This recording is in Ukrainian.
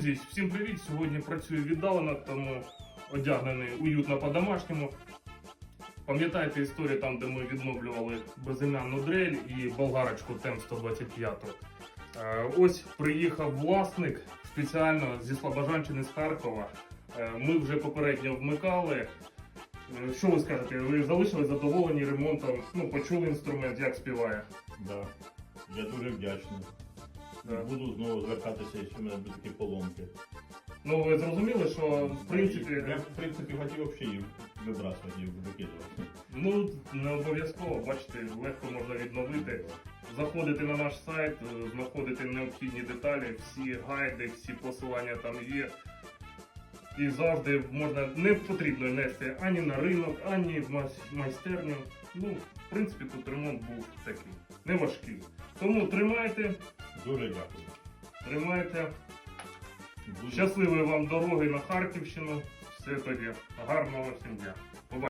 Друзі, всім привіт! Сьогодні працюю віддалено, тому одягнений уютно по-домашньому. Пам'ятаєте історію там, де ми відновлювали безім'янну дрель і болгарочку ТЕМ 125. Е, Ось приїхав власник спеціально зі Слобожанщини з Харкова. Е, Ми вже попередньо вмикали. Е, Що ви скажете? Ви залишили задоволені ремонтом? Ну, почули інструмент, як співає. Да. Я дуже вдячний. Буду знову звертатися, якщо в мене будуть такі поломки. Ну, ви зрозуміли, що в принципі. Я в принципі хотів взагалі їх вибрасувати, їх викидувати. Ну, не обов'язково, бачите, легко можна відновити. Заходите на наш сайт, е, знаходите необхідні деталі, всі гайди, всі посилання там є. І завжди можна не потрібно нести ані на ринок, ані в майстерню. Ну, в принципі, тут ремонт був такий, не важкий. Тому тримайте, Дуже дякую. тримайте. Щасливої вам дороги на Харківщину. Все тоді. Гарного всім дня.